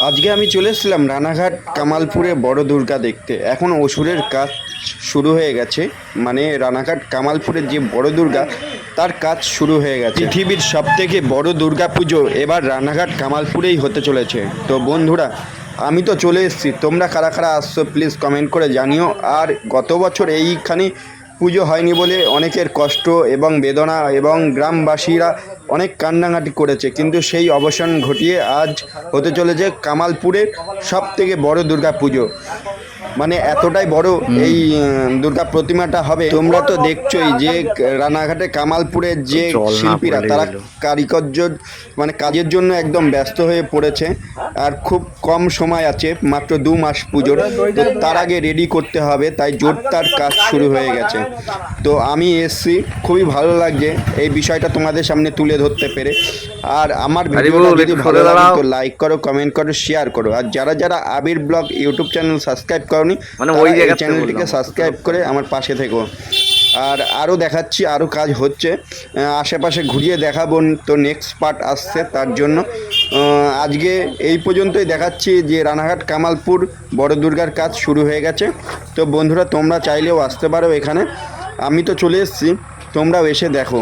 আজকে আমি চলে এসেছিলাম রানাঘাট কামালপুরে বড় দুর্গা দেখতে। এখন অসুরের কাজ শুরু হয়ে গেছে। মানে রানাঘাট কামালপুরের যে বড় দুর্গা, তার কাজ শুরু হয়ে গেছে। পৃথিবীর সব থেকে বড় দুর্গা পুজো এবার রানাঘাট কামালপুরেই হতে চলেছে। তো বন্ধুরা, আমি তো চলে এসেছি। তোমরা কারা কারা আসছো প্লিজ কমেন্ট করে জানিও। আর গত বছর এইখানে পুজো হয়নি বলে অনেকের কষ্ট এবং বেদনা এবং গ্রামবাসীরা অনেক কান্নাকাটি করেছে। কিন্তু সেই অবসান ঘটিয়ে আজ হতে চলেছে কামালপুরের সব থেকে বড় দুর্গা পুজো মানে এতটাই বড় এই দুর্গা প্রতিমাটা হবে। তোমরা তো দেখছোই যে রানাঘাটে কামালপুরের যে শিল্পীরা তারা কারিকর্য মানে কাজের জন্য একদম ব্যস্ত হয়ে পড়েছে। আর খুব কম সময় আছে মাত্র দু মাস পুজোর। তো তার আগে রেডি করতে হবে তাই জোরদার কাজ শুরু হয়ে গেছে। তো আমি এসছি খুবই ভালো লাগছে এই বিষয়টা তোমাদের সামনে তুলে ধরতে পেরে। আর আমার ভিডিওটা যদি ভালো লাগে তো লাইক করো কমেন্ট করো শেয়ার করো। আর যারা যারা Abir blog YouTube channel subscribe করনি মানে ওই চ্যানেলটিকে সাবস্ক্রাইব করে আমার পাশে থেকো। আর আরও দেখাচ্ছি আরও কাজ হচ্ছে। আশেপাশে ঘুরিয়ে দেখাবো, তো নেক্সট পার্ট আসছে তার জন্য। আজকে এই পর্যন্তই দেখাচ্ছি যে রানাঘাট কামালপুর বড় দুর্গার কাজ শুরু হয়ে গেছে। তো বন্ধুরা, তোমরা চাইলেও আসতে পারো এখানে। আমি তো চলে এসেছি, তোমরাও এসে দেখো।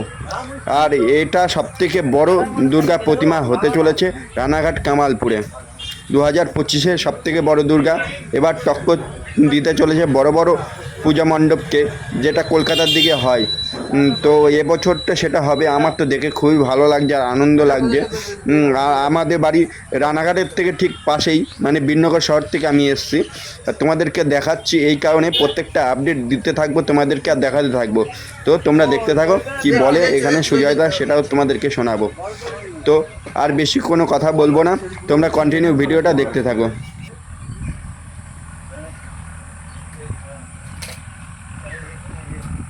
আর এটা সবথেকে বড় দুর্গা প্রতিমা হতে চলেছে রানাঘাট কামালপুরে। দু হাজার পঁচিশে সব থেকে বড় দুর্গা, এবার টক্কর দিতে চলেছে বড় বড় পূজা মণ্ডপকে, যেটা কলকাতার দিকে হয়। তো এবছরটা সেটা হবে। আমার তো দেখে খুবই ভালো লাগছে আর আনন্দ লাগছে। আমাদের বাড়ি রানাঘাটের থেকে ঠিক পাশেই মানে বিনগর শহর থেকে আমি এসেছি। তোমাদেরকে দেখাচ্ছি এই কারণে প্রত্যেকটা আপডেট দিতে থাকব, তোমাদেরকে আর দেখাতে থাকব। তো তোমরা দেখতে থাকো, কি বলে এখানে সুজয়দা সেটাও তোমাদেরকে শোনাবো। তো আর বেশি কোনো কথা বলব না। তোমরা কন্টিনিউ ভিডিওটা দেখতে থাকো।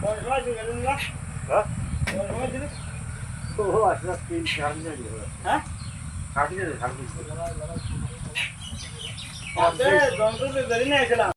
Bozmacı gelin lan. Ha? Bozmacınız. O aslında benim şarjım diyor. Ha? Şarjım diyor, şarjım diyor. Abi, dondurma verin ne kadar?